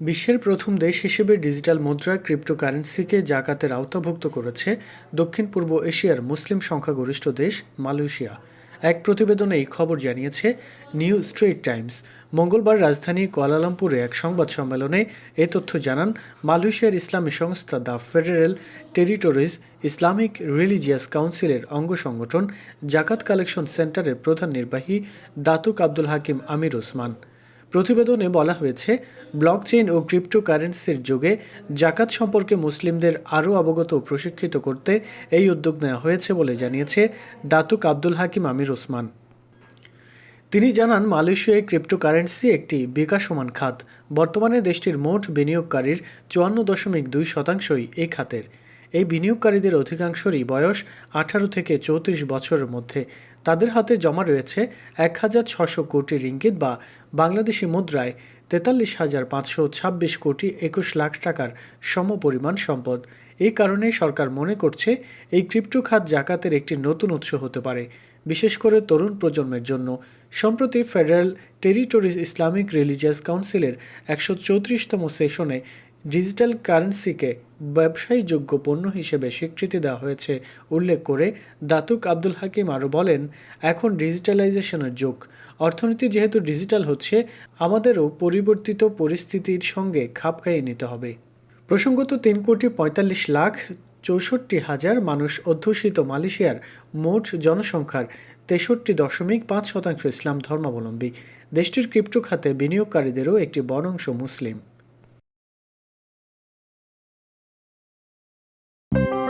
বিশ্বের প্রথম দেশ হিসেবে ডিজিটাল মুদ্রা ক্রিপ্টোকারেন্সিকে জাকাতের আওতাভুক্ত করেছে দক্ষিণ পূর্ব এশিয়ার মুসলিম সংখ্যাগরিষ্ঠ দেশ মালয়েশিয়া। এক প্রতিবেদনে এই খবর জানিয়েছে নিউ স্ট্রিট টাইমস। মঙ্গলবার রাজধানী কুয়ালালামপুরে এক সংবাদ সম্মেলনে এ তথ্য জানান, মালয়েশিয়ার ইসলামী সংস্থা the federal territories Islamic religious কাউন্সিলের অঙ্গ সংগঠন জাকাত কালেকশন সেন্টারের প্রধান নির্বাহী Datuk Abdul Hakim Amir Osman. প্রতিবেদনে বলা হয়েছে, ব্লকচেইন ও ক্রিপ্টোকারেন্সির যুগে জাকাত সম্পর্কে মুসলিমদের আরও অবগত প্রশিক্ষিত করতে এই উদ্যোগ নেওয়া হয়েছে বলে জানিয়েছে Datuk Abdul Hakim Amir Osman. তিনি জানান, মালয়েশিয়ায় ক্রিপ্টোকারেন্সি একটি বিকাশমান খাত। বর্তমানে দেশটির মোট বিনিয়োগকারীর চুয়ান্ন দশমিক দুই শতাংশই এই খাতের। এই বিনিয়োগকারীদের অধিকাংশরই বয়স আঠারো থেকে চৌত্রিশ বছরের মধ্যে। তাদের হাতে জমা রয়েছে এক হাজার ছশো কোটি রিঙ্গিত বা বাংলাদেশি মুদ্রায় তেতাল্লিশ হাজার পাঁচশো ছাব্বিশ কোটি একুশ লাখ টাকার সমপরিমাণ সম্পদ। এই কারণে সরকার মনে করছে এই ক্রিপ্টো খাত জাকাতের একটি নতুন উৎস হতে পারে, বিশেষ করে তরুণ প্রজন্মের জন্য। সম্প্রতি ফেডারেল টেরিটরিজ ইসলামিক রিলিজিয়াস কাউন্সিলের একশো চৌত্রিশতম সেশনে ডিজিটাল কারেন্সিকে ব্যবসায়ীযোগ্য পণ্য হিসেবে স্বীকৃতি দেওয়া হয়েছে, উল্লেখ করে দাতুক আব্দুল হাকিম আরও বলেন, এখন ডিজিটালাইজেশনের যুগ। অর্থনীতি যেহেতু ডিজিটাল হচ্ছে, আমাদেরও পরিবর্তিত পরিস্থিতির সঙ্গে খাপ খাইয়ে নিতে হবে। প্রসঙ্গত তিন কোটি পঁয়তাল্লিশ লাখ চৌষট্টি হাজার মানুষ অধ্যুষিত মালয়েশিয়ার মোট জনসংখ্যার তেষট্টি দশমিক পাঁচ শতাংশ ইসলাম ধর্মাবলম্বী। দেশটির ক্রিপ্টো খাতে বিনিয়োগকারীদেরও একটি বড় অংশ মুসলিম। you.